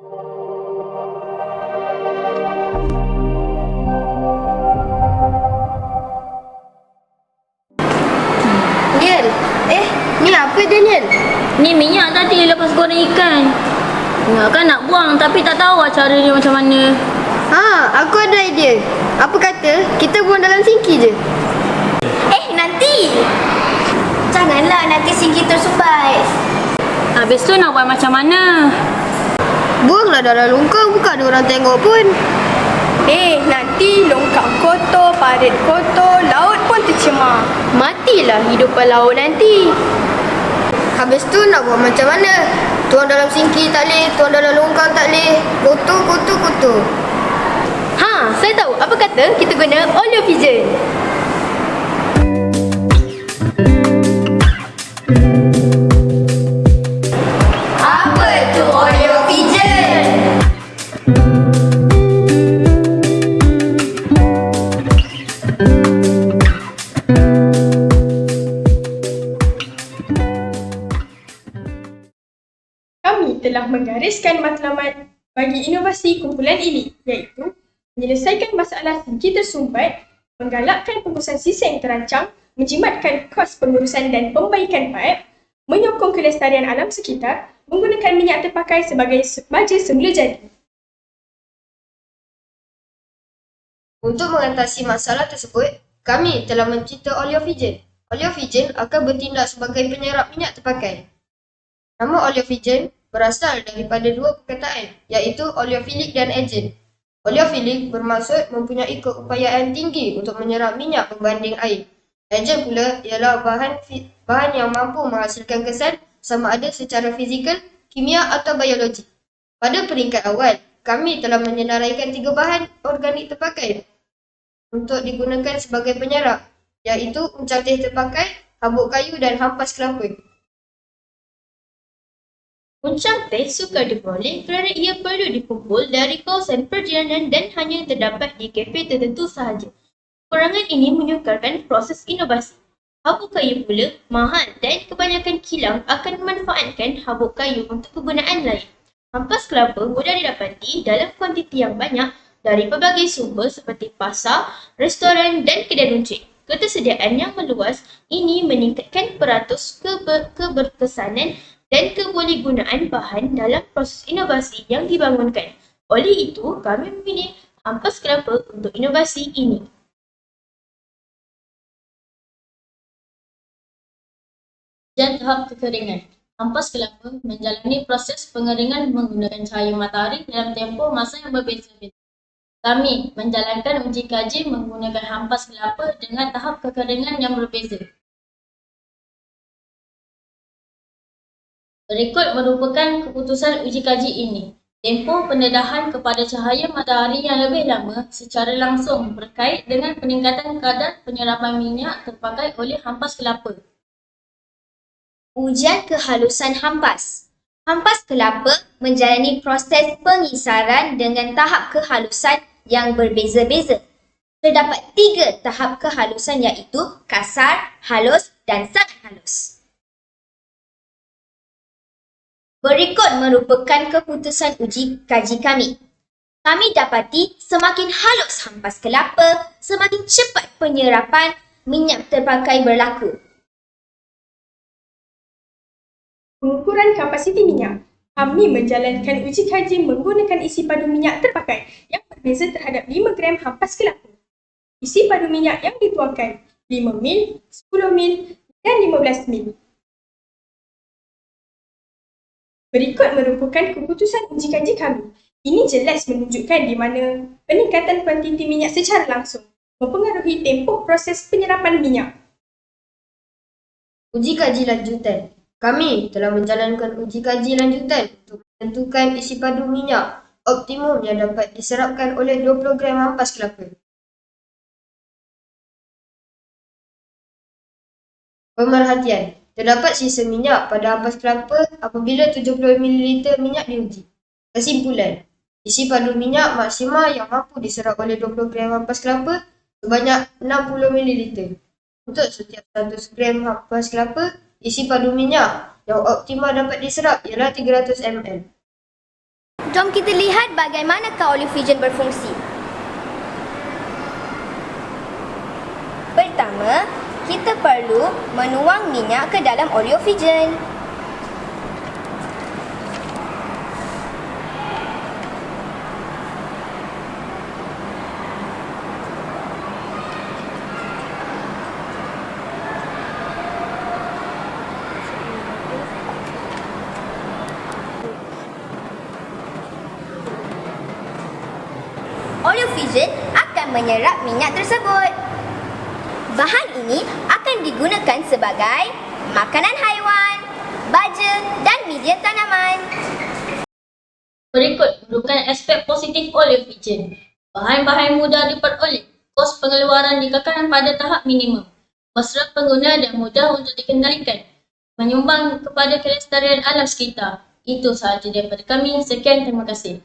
Daniel, eh, ni apa Daniel? Ni minyak tadi lepas goreng ikan. Ingatkan nak buang tapi tak tahu lah cara dia macam mana. Ha, aku ada idea. Apa kata kita buang dalam sinki je? Eh, nanti. Janganlah nanti singgih tersumbat. Habis tu nak buat macam mana? Buanglah dalam longkang, bukan ada orang tengok pun. Eh, nanti longkang kotor, parit kotor, laut pun tercemar. Matilah hidupan laut nanti. Habis tu nak buat macam mana? Tuang dalam sinki tak boleh, tuang dalam longkang tak boleh. Kotor, kotor, kotor. Ha, saya tahu. Apa kata kita guna oleovision? Telah menggariskan matlamat bagi inovasi kumpulan ini iaitu menyelesaikan masalah singki tersumbat, menggalakkan pengurusan sisa yang terancang, menjimatkan kos pengurusan dan pembaikan paip, menyokong kelestarian alam sekitar, menggunakan minyak terpakai sebagai baja semula jadi. Untuk mengatasi masalah tersebut, kami telah mencipta oleovision. Oleovision akan bertindak sebagai penyerap minyak terpakai. Nama oleovision berasal daripada dua perkataan, iaitu oleofilik dan agent. Oleofilik bermaksud mempunyai keupayaan tinggi untuk menyerap minyak berbanding air. Agent pula ialah bahan bahan yang mampu menghasilkan kesan sama ada secara fizikal, kimia atau biologi. Pada peringkat awal, kami telah menyenaraikan tiga bahan organik terpakai untuk digunakan sebagai penyerap, iaitu uncatih terpakai, habuk kayu dan hampas kelapa. Puncak teh sukar diperoleh kerana ia perlu dikumpul dari kawasan perjalanan dan hanya terdapat di kafe tertentu sahaja. Kurangan ini menyukarkan proses inovasi. Habuk kayu pula mahal dan kebanyakan kilang akan memanfaatkan habuk kayu untuk kegunaan lain. Hampas kelapa mudah didapati dalam kuantiti yang banyak dari pelbagai sumber seperti pasar, restoran dan kedai runcit. Ketersediaan yang meluas ini meningkatkan peratus keber- keberkesanan dan kebolehgunaan bahan dalam proses inovasi yang dibangunkan. Oleh itu, kami memilih ampas kelapa untuk inovasi ini. Dan tahap kekeringan. Ampas kelapa menjalani proses pengeringan menggunakan cahaya matahari dalam tempoh masa yang berbeza-beza. Kami menjalankan uji kaji menggunakan hampas kelapa dengan tahap kekeringan yang berbeza. Berikut merupakan keputusan uji kaji ini. Tempoh pendedahan kepada cahaya matahari yang lebih lama secara langsung berkait dengan peningkatan kadar penyerapan minyak terpakai oleh hampas kelapa. Ujian kehalusan hampas. Hampas kelapa menjalani proses pengisaran dengan tahap kehalusan yang berbeza-beza. Terdapat tiga tahap kehalusan iaitu kasar, halus dan sangat halus. Berikut merupakan keputusan uji kaji kami. Kami dapati semakin halus hampas kelapa, semakin cepat penyerapan minyak terpakai berlaku. Pengukuran kapasiti minyak. Kami menjalankan uji kaji menggunakan isi padu minyak terpakai yang berbeza terhadap 5 gram hampas kelapa. Isi padu minyak yang dituangkan 5 mil, 10 mil dan 15 mil. Berikut merupakan keputusan uji kaji kami. Ini jelas menunjukkan di mana peningkatan kuantiti minyak secara langsung mempengaruhi tempoh proses penyerapan minyak. Uji kaji lanjutan. Kami telah menjalankan uji kaji lanjutan untuk menentukan isi padu minyak optimum yang dapat diserapkan oleh 20 gram ampas kelapa. Pemerhatian. Terdapat sisa minyak pada ampas kelapa apabila 70 ml minyak diuji. Kesimpulan. Isi padu minyak maksimal yang mampu diserap oleh 20 gram ampas kelapa sebanyak 60 ml. Untuk setiap 100 gram ampas kelapa, isi padu minyak yang optimal dapat diserap ialah 300 ml. Jom kita lihat bagaimanakah oleogen berfungsi. Pertama, kita perlu menuang minyak ke dalam oleogen. Oleogen akan menyerap minyak tersebut. Bahan ini akan digunakan sebagai makanan haiwan, baja dan media tanaman. Berikut merupakan aspek positif oleogen. Bahan-bahan mudah diperoleh, kos pengeluaran dikekalkan pada tahap minimum, mesra pengguna dan mudah untuk dikendalikan, menyumbang kepada kelestarian alam sekitar. Itu sahaja daripada kami. Sekian, terima kasih.